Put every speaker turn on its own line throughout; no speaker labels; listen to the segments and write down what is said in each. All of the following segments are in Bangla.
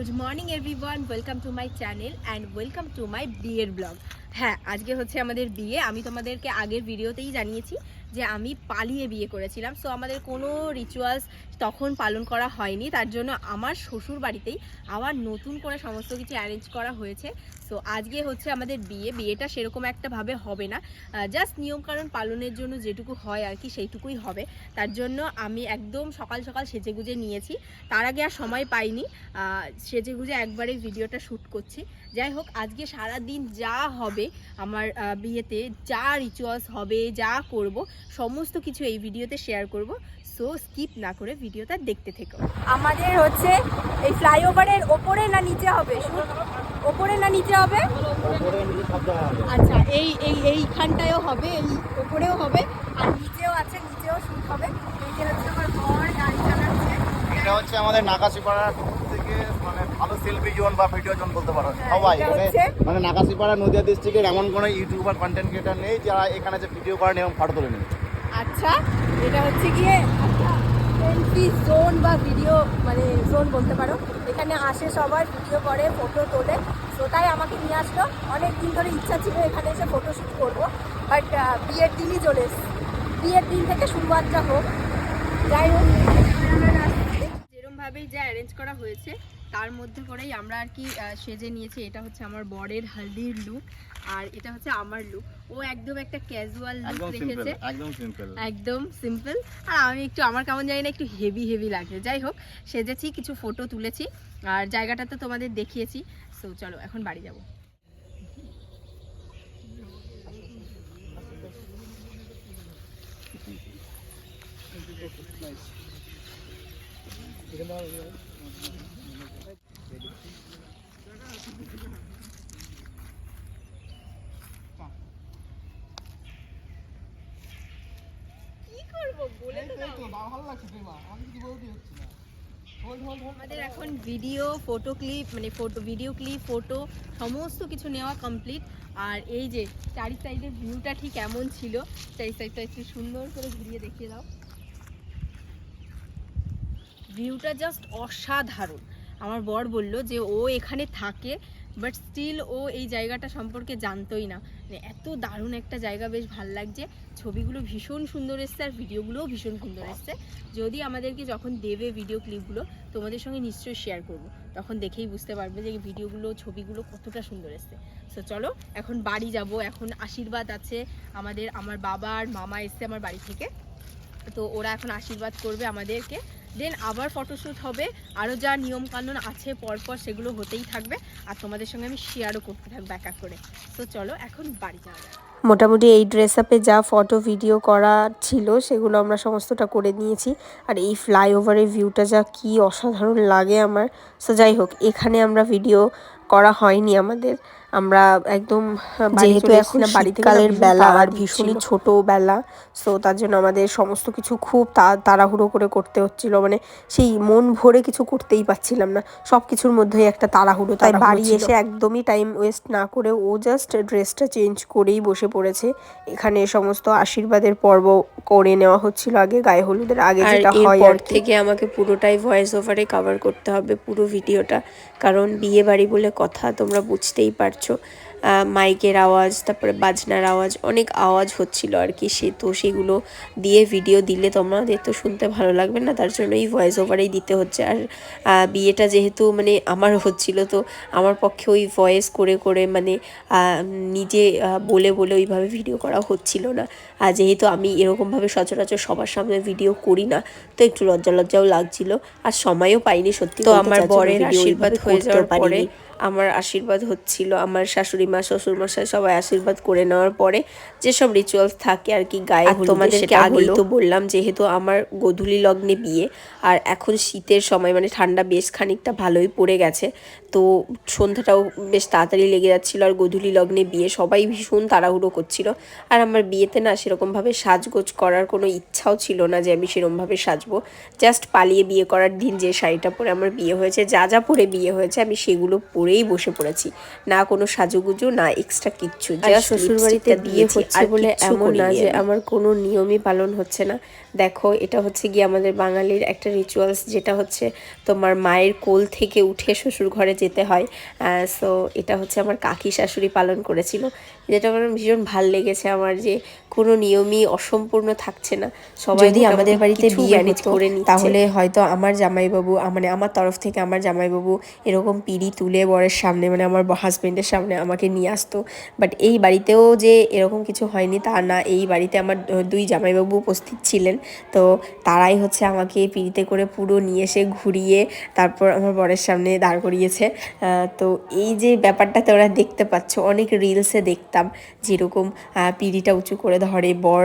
Good morning everyone welcome to my channel and welcome to my বিয়ের ব্লগ হ্যাঁ আজকে হচ্ছে আমাদের বিয়ে। আমি তোমাদেরকে আগের ভিডিওতেই জানিয়েছি যে আমি পালিয়ে বিয়ে করেছিলাম। সো আমাদের কোনো রিচুয়ালস তখন পালন করা হয়নি। তার জন্য আমার শ্বশুর বাড়িতেই আবার নতুন করে সমস্ত কিছু অ্যারেঞ্জ করা হয়েছে। সো আজকে হচ্ছে আমাদের বিয়ে। বিয়েটা সেরকম একটা ভাবে হবে না। জাস্ট নিয়মকানুন পালনের জন্য যেটুকু হয় আর কি, সেইটুকুই হবে। তার জন্য আমি একদম সকাল সকাল সেজে গুজে নিয়েছি। তার আগে আর সময় পাইনি। সেজে গুজে একবারে ভিডিওটা শ্যুট করছি। যাই হোক, আজকে সারা দিন যা হবে আমার বিয়েতে, যা রিচুয়ালস হবে, যা করব সমস্ত কিছু এই ভিডিওতে শেয়ার করব সো স্কিপ না করে ভিডিওটা দেখতে থেকো। আমাদের হচ্ছে এই ফ্লাইওভারের ওপরে না নিচে হবে ওপরে না নিচে হবে? আচ্ছা এই এই এইখানটায়ও হবে এই ওপরেও হবে আর নিচেও আছে নিচেও শুট হবে। এই যে হচ্ছে আমার বর গাড়ি চালাচ্ছে।
এটা হচ্ছে আমাদের মানে ভালো সেলফি জোন বা ভিডিও জোন বলতে পারো।
হ্যাঁ,
সবাই। মানে মানে নাকাশিপাড়া নদিয়া ডিস্ট্রিক্টের এমন কোনো ইউটিউবার কন্টেন্ট ক্রিয়েটার নেই যারা এখানে যে ভিডিও করেন এবং ফটো তোলেন
আচ্ছা এটা হচ্ছে গিয়ে সেলফি জোন বা ভিডিও মানে জোন বলতে পারো। এখানে আসে সবাই ভিডিও করে ফটো তোলে। তো তাই আমাকে নিয়ে আসলো। অনেক দিন ধরে ইচ্ছা ছিল এখানে এসে ফটো শ্যুট করব বাট বিয়ের দিনই চলে এসেছি। বিয়ের দিন থেকে শুরুয়াতটা হোক। যাই হোক। যেরমভাবেই যা অ্যারেঞ্জ করা হয়েছে তার মধ্যে করেই আমরা আর কি সেজে নিয়েছি। এটা হচ্ছে আমার বরের হালদির লুক আর এটা হচ্ছে আমার লুক ও একদম একটা ক্যাজুয়াল লুক রেখেছে।
একদম সিম্পল
একদম সিম্পল আর আমি একটু আমার কেমন জানি না একটু হেভি হেভি লাগে। যাই হোক সেজেছি কিছু ফটো তুলেছি। আর জায়গাটা তো তোমাদের দেখিয়েছি। সো চলো এখন বাড়ি যাব। তো দাও আমাদের এখন ভিডিও ফটো ক্লিপ মানে ফটো ভিডিও ক্লিপ ফটো সমস্ত কিছু নেওয়া কমপ্লিট আর এই যে চারি সাইডের ভিউটা ঠিক এমন ছিল, চারি সাইডটা একটু সুন্দর করে ঘুরিয়ে দেখিয়ে দাও। ভিউটা জাস্ট অসাধারণ। আমার বর বলল যে ও এখানে থাকে বাট স্টিল ও এই জায়গাটা সম্পর্কে জানতোই না। মানে এত দারুণ একটা জায়গা, বেশ ভালো লাগছে। ছবিগুলো ভীষণ সুন্দর এসছে আর ভিডিওগুলোও ভীষণ সুন্দর এসছে। যদি আমাদেরকে যখন দেবে ভিডিও ক্লিপগুলো তোমাদের সঙ্গে নিশ্চয়ই শেয়ার করব। তখন দেখেই বুঝতে পারবে যে ভিডিওগুলো, ছবিগুলো কতটা সুন্দর এসছে। সো চলো, এখন বাড়ি যাব। এখন আশীর্বাদ আছে আমাদের। আমার বাবা আর মামা এসছে আমার বাড়ি থেকে। তো ওরা এখন আশীর্বাদ করবে আমাদেরকে। দেন আবার ফটোশ্যুট হবে। আরও যা নিয়মকানুন আছে পরপর সেগুলো হতেই থাকবে। আর তোমাদের সঙ্গে আমি শেয়ারও করতে থাকব এক করে। তো চলো, এখন বাড়ি যাওয়া যাক।
মোটামুটি এই ড্রেস আপে যা ফটো ভিডিও করা ছিল, সেগুলো আমরা সমস্তটা করে নিয়েছি। আর এই ফ্লাইওভারের ভিউটা যা কি অসাধারণ লাগে আমার। সো যাই হোক, এখানে আমরা ভিডিও করা হয়নি আমাদের। আমরা একদম
যেহেতু এখন
এসেছিলাম বাড়ি থেকে
শীতকালের বেলা আর ভীষণই
ছোট বেলা সো তার জন্য আমাদের সমস্ত কিছু খুব তাড়াহুড়ো করে করতে হচ্ছিল। মানে সেই মন ভরে কিছু করতেই পারছিলাম না। সব কিছুর মধ্যেই একটা তাড়াহুড়ো তাই বাড়ি এসে একদমই টাইম ওয়েস্ট না করে ও জাস্ট ড্রেসটা চেঞ্জ করেই বসে পড়েছে। এখানে সমস্ত আশীর্বাদের পর্ব করে নেওয়া হচ্ছিল আগে গায়ে হলুদের আগে যেটা হয় আর
থেকে আমাকে পুরোটাই ভয়েস ওভারে কভার করতে হবে পুরো ভিডিওটা কারণ বিয়ে বাড়ি বলে কথা তোমরা বুঝতেই পারছ। মাইকের আওয়াজ তারপরে বাজনার আওয়াজ অনেক আওয়াজ হচ্ছিল আর কি। সে তো সেগুলো দিয়ে ভিডিও দিলে তোমাদের তো শুনতে ভালো লাগবে না তার জন্য এই ভয়েস ওভারেই দিতে হচ্ছে। আর বিয়েটা যেহেতু মানে আমার হচ্ছিল তো আমার পক্ষে ওই ভয়েস করে করে মানে নিজে বলে বলে ওইভাবে ভিডিও করা হচ্ছিল না। আর যেহেতু আমি এরকমভাবে সচরাচর সবার সামনে ভিডিও করি না তো একটু লজ্জা লজ্জাও লাগছিল। আর সময়ও পাইনি সত্যি
তো আমার বরের আশীর্বাদ হয়ে যাওয়ার পরে।
আমার আশীর্বাদ হচ্ছিল। আমার শাশুড়ি মা শ্বশুর মশাই সবাই আশীর্বাদ করে নেওয়ার পরে যেসব রিচুয়ালস থাকে আর কি গায়ে
তোমাদেরকে
আগেই তো বললাম যেহেতু আমার গোধূলি লগ্নে বিয়ে আর এখন শীতের সময় মানে ঠান্ডা বেশ খানিকটা ভালোই পড়ে গেছে তো সন্ধ্যাটাও বেশ তাড়াতাড়ি লেগে যাচ্ছিল আর গোধূলি লগ্নে বিয়ে সবাই ভীষণ তাড়াহুড়ো করছিল। আর আমার বিয়েতে না সেরকমভাবে সাজগোজ করার কোনো ইচ্ছাও ছিল না যে আমি সেরকমভাবে সাজবো। জাস্ট পালিয়ে বিয়ে করার দিন যে শাড়িটা পরে আমার বিয়ে হয়েছে যা যা পরে বিয়ে হয়েছে আমি সেগুলো পরেই বসে পড়েছি। না কোনো সাজুগুজু না এক্সট্রা কিচ্ছু
আর
জাস্ট
শ্বশুর বাড়িতে বিয়ে হচ্ছে বলে এমন না যে আমার কোনো নিয়মই পালন হচ্ছে না। দেখো এটা হচ্ছে গিয়ে আমাদের বাঙালির একটা রিচুয়ালস যেটা হচ্ছে তোমার মায়ের কোল থেকে উঠে শ্বশুর ঘরে যেতে হয়। সো এটা হচ্ছে আমার কাকি শাশুড়ি পালন করেছিল। যেটা আমার ভীষণ ভালো লেগেছে আমার যে কোনো নিয়মই অসম্পূর্ণ থাকছে না। সবাই
যদি আমাদের বাড়িতে বিয়ে
করে
তাহলে হয়তো আমার জামাইবাবু মানে আমার তরফ থেকে আমার জামাইবাবু এরকম পিড়ি তুলে বরের সামনে মানে আমার হাজবেন্ডের সামনে আমাকে নিয়ে আসতো। বাট এই বাড়িতেও যে এরকম কিছু হয়নি, তা না। এই বাড়িতে আমার দুই জামাইবাবু উপস্থিত ছিলেন। তো তারাই হচ্ছে আমাকে পিড়িতে করে পুরো নিয়ে এসে ঘুরিয়ে তারপর আমার বরের সামনে দাঁড় করিয়েছে। তো এই যে ব্যাপারটা তোমরা দেখতে পাচ্ছ, অনেক রিলসে দেখতাম যেরকম পিড়িটা উঁচু করে ধরে, বর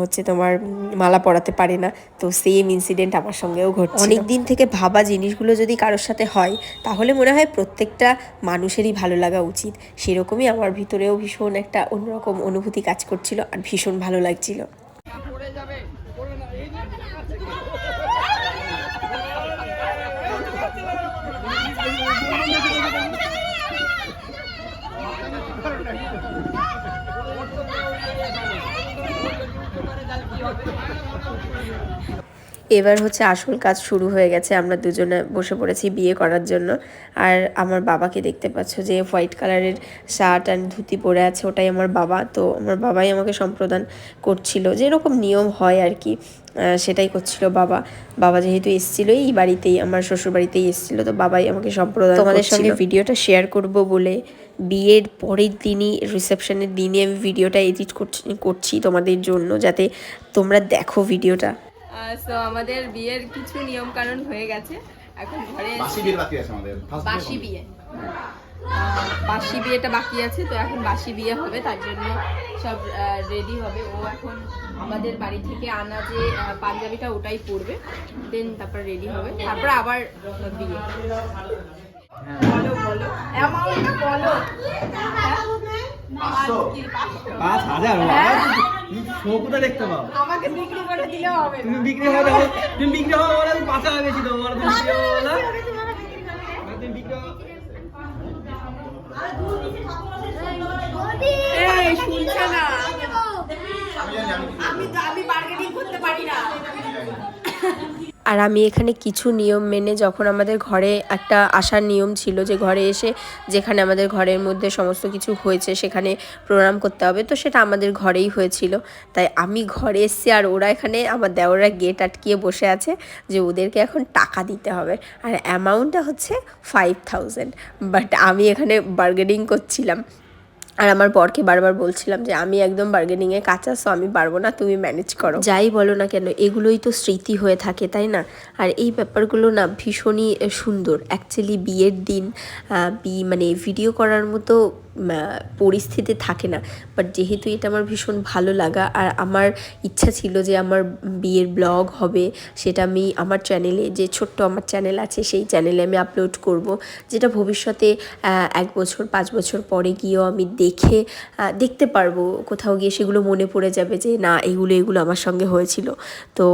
হচ্ছে তোমার মালা পরাতে পারে না। তো সেম ইনসিডেন্ট আমার সঙ্গেও ঘটছে অনেক দিন থেকে ভাবা জিনিসগুলো যদি কারোর সাথে হয়, তাহলে মনে হয় প্রত্যেকটা মানুষেরই ভালো লাগা উচিত। সেরকমই আমার ভিতরেও ভীষণ একটা অন্যরকম অনুভূতি কাজ করছিল আর ভীষণ ভালো লাগছিল। এবার হচ্ছে আসল কাজ শুরু হয়ে গেছে। আমরা দুজনে বসে পড়েছি বিয়ে করার জন্য। আর আমার বাবাকে দেখতে পাচ্ছ যে হোয়াইট কালারের শার্ট অ্যান্ড ধুতি পরে আছে ওটাই আমার বাবা। তো আমার বাবাই আমাকে সম্প্রদান করছিল যেরকম নিয়ম হয় আর কি সেটাই করছিল বাবা। বাবা যেহেতু এসেছিল এই বাড়িতেই আমার শ্বশুর বাড়িতেই এসেছিল তো বাবাই আমাকে সম্প্রদান তোমাদের সঙ্গে ভিডিওটা শেয়ার করব বলে বিয়ের পরের দিনই রিসেপশনের দিনই আমি ভিডিওটা এডিট করছি করছি তোমাদের জন্য যাতে তোমরা দেখো ভিডিওটা
সো আমাদের বিয়ের কিছু নিয়ম কানুন হয়ে গেছে। এখন ঘরে
বাসি বিয়ের বাকি আছে আমাদের।
বাসি
বিয়ে।
বিয়ে বাসি বিয়েটা বাকি আছে তো এখন বাসি বিয়ে হবে তার জন্য সব রেডি হবে। ও এখন আমাদের বাড়ি থেকে আনা যে পাঞ্জাবিটা ওটাই পরবে। দেন তারপর রেডি হবে। তারপর আবার বিয়ে। বলো বলো অ্যামাউন্টটা বলো।
পাঁচ হাজার। তুমি শোকুটা দেখতে পাও।
আমাকে বিক্রি করে দিলে হবে
তুমি বিক্রি হবে তুমি বিক্রি হবে বলে আমি পাঁচ বেশি দেবো বলো তুমি বিক্রি হবে বলে। তুমি বিক্রি
আমি আমি
তো আমি বার্গেনিং করতে পারি না।
আর আমি এখানে কিছু নিয়ম মেনে যখন আমাদের ঘরে একটা আসার নিয়ম ছিল যে ঘরে এসে যেখানে আমাদের ঘরের মধ্যে সমস্ত কিছু হয়েছে সেখানে প্রণাম করতে হবে, তো সেটা আমাদের ঘরেই হয়েছিল। তাই আমি ঘরে এসেছি আর ওরা এখানে আমার দেওরা গেট আটকিয়ে বসে আছে যে ওদেরকে এখন টাকা দিতে হবে। আর অ্যামাউন্টটা হচ্ছে ফাইভ থাউজেন্ড বাট আমি এখানে বার্গেনিং করছিলাম। আর আমার বরকে বারবার বলছিলাম যে, আমি একদম বার্গেনিংয়ে কাঁচা সো আমি পারব না, তুমি ম্যানেজ করো। যাই বলো না কেন, এগুলোই তো স্মৃতি হয়ে থাকে, তাই না? আর এই ব্যাপারগুলো না ভীষণই সুন্দর। অ্যাকচুয়ালি বিয়ের দিন বি মানে ভিডিও করার মতো পরিস্থিতি থাকে না। বাট যেহেতু এটা আমার ভীষণ ভালো লাগা, আর আমার ইচ্ছা ছিল যে আমার বিয়ের ব্লগ হবে, সেটা আমি আমার চ্যানেলে যে ছোট্ট আমার চ্যানেল আছে, সেই চ্যানেলে আমি আপলোড করব। যেটা ভবিষ্যতে এক বছর, পাঁচ বছর পরে গিয়েও আমি দেখে দেখতে পারব। কোথাও গিয়ে সেগুলো মনে পড়ে যাবে যে না এগুলো এগুলো আমার সঙ্গে হয়েছিল। তো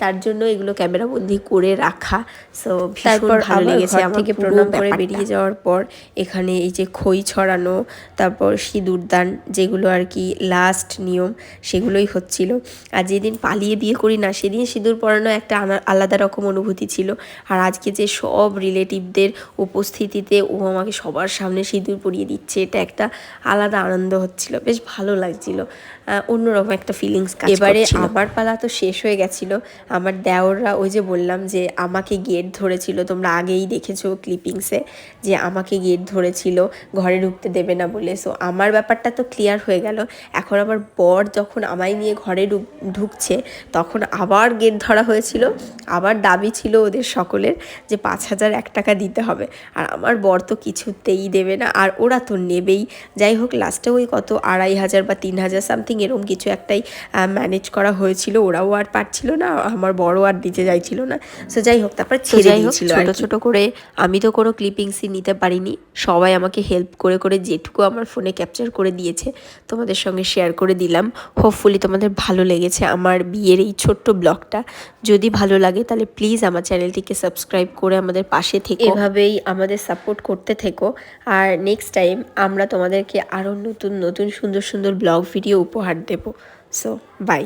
তার জন্য এগুলো ক্যামেরাবন্দি করে রাখা। সো
তারপর
ভালো লেগেছে
থেকে প্রণাম করে বেরিয়ে যাওয়ার পর এখানে এই যে খই ছড়ানো তারপর সিঁদুরদান যেগুলো আর কি লাস্ট নিয়ম সেগুলোই হচ্ছিল। আর যেদিন পালিয়ে বিয়ে করি না সেদিন সিঁদুর পরানো একটা আলাদা রকম অনুভূতি ছিল। আর আজকে যে সব রিলেটিভদের উপস্থিতিতে ও আমাকে সবার সামনে সিঁদুর পরিয়ে দিচ্ছে এটা একটা আলাদা আনন্দ হচ্ছিল বেশ ভালো লাগছিল। অন্যরকম একটা ফিলিংস কাজ এবারে আমার পালা তো শেষ হয়ে গেছিল। আমার দেওররা ওই যে বললাম যে আমাকে গেট ধরেছিল। তোমরা আগেই দেখেছ ক্লিপিংসে যে আমাকে গেট ধরেছিল ঘরে ঢুকতে দেবে না বলে। সো আমার ব্যাপারটা তো ক্লিয়ার হয়ে গেল। এখন আমার বর যখন আমায় নিয়ে ঘরে ঢুক- ঢুকছে তখন আবার গেট ধরা হয়েছিল। আবার দাবি ছিল ওদের সকলের যে পাঁচ হাজার এক টাকা দিতে হবে। আর আমার বর তো কিছুতেই দেবে না। আর ওরা তো নেবেই। যাই হোক লাস্টে ওই কত? আড়াই হাজার বা তিন হাজার সামথিং সামথিং এরকম কিছু একটাই ম্যানেজ করা হয়েছিল। ওরাও আর পারছিল না আমার বড় আর দিতে চাইছিল না। সো যাই হোক তারপর ছেড়ে
যাই হোক,
দিয়েছিল ছোট ছোট করে আমি তো কোনো ক্লিপিংসই নিতে পারিনি। সবাই আমাকে হেল্প করে করে যেটুকু আমার ফোনে ক্যাপচার করে দিয়েছে তোমাদের সঙ্গে শেয়ার করে দিলাম। হোপফুলি তোমাদের ভালো লেগেছে আমার বিয়ের এই ছোট্ট ব্লগটা। যদি ভালো লাগে তাহলে প্লিজ আমার চ্যানেলটিকে সাবস্ক্রাইব করে আমাদের পাশে থেকে। এভাবেই আমাদের সাপোর্ট করতে থেকো। আর নেক্সট টাইম আমরা তোমাদেরকে আরও নতুন নতুন সুন্দর সুন্দর ব্লগ ভিডিও উপহার দেবো। So by